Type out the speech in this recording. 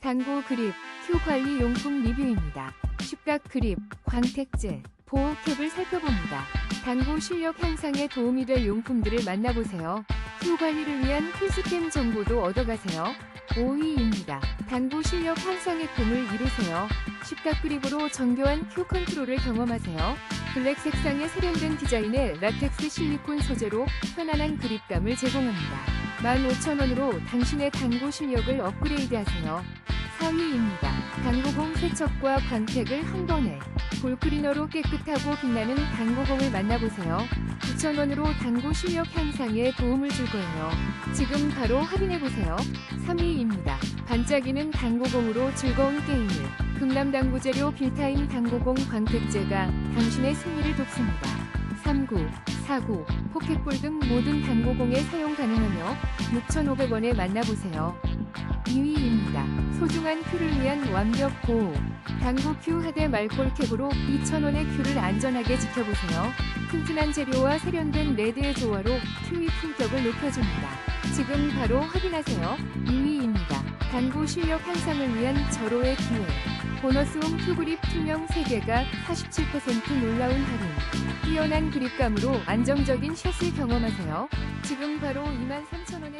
당구 그립, 큐 관리 용품 리뷰입니다. 쉽각 그립, 광택제, 보호캡을 살펴봅니다. 당구 실력 향상에 도움이 될 용품들을 만나보세요. 큐 관리를 위한 필수템 정보도 얻어가세요. 5위입니다. 당구 실력 향상의 꿈을 이루세요. 쉽각 그립으로 정교한 큐 컨트롤을 경험하세요. 블랙 색상의 세련된 디자인의 라텍스 실리콘 소재로 편안한 그립감을 제공합니다. 15,000원으로 당신의 당구 실력을 업그레이드하세요. 4위입니다. 당구공 세척과 광택을 한 번에 볼크리너로 깨끗하고 빛나는 당구공을 만나보세요. 9,000원으로 당구 실력 향상에 도움을 줄 거예요. 지금 바로 확인해보세요. 3위입니다. 반짝이는 당구공으로 즐거운 게임을 금남 당구 재료 빌타임 당구공 광택제가 당신의 승리를 돕습니다. 39, 49, 포켓볼 등 모든 당구공에 사용 가능하며 6,500원에 만나보세요. 2위입니다. 소중한 큐를 위한 완벽 보호. 당구 큐 하대 말콜캡으로 2,000원의 큐를 안전하게 지켜보세요. 튼튼한 재료와 세련된 레드의 조화로 큐의 품격을 높여줍니다. 지금 바로 확인하세요. 2위입니다. 당구 실력 향상을 위한 절호의 기회. 보너스홈 큐그립 투명 3개가 47% 놀라운 할인. 뛰어난 그립감으로 안정적인 샷을 경험하세요. 지금 바로 23,000원에 득템하고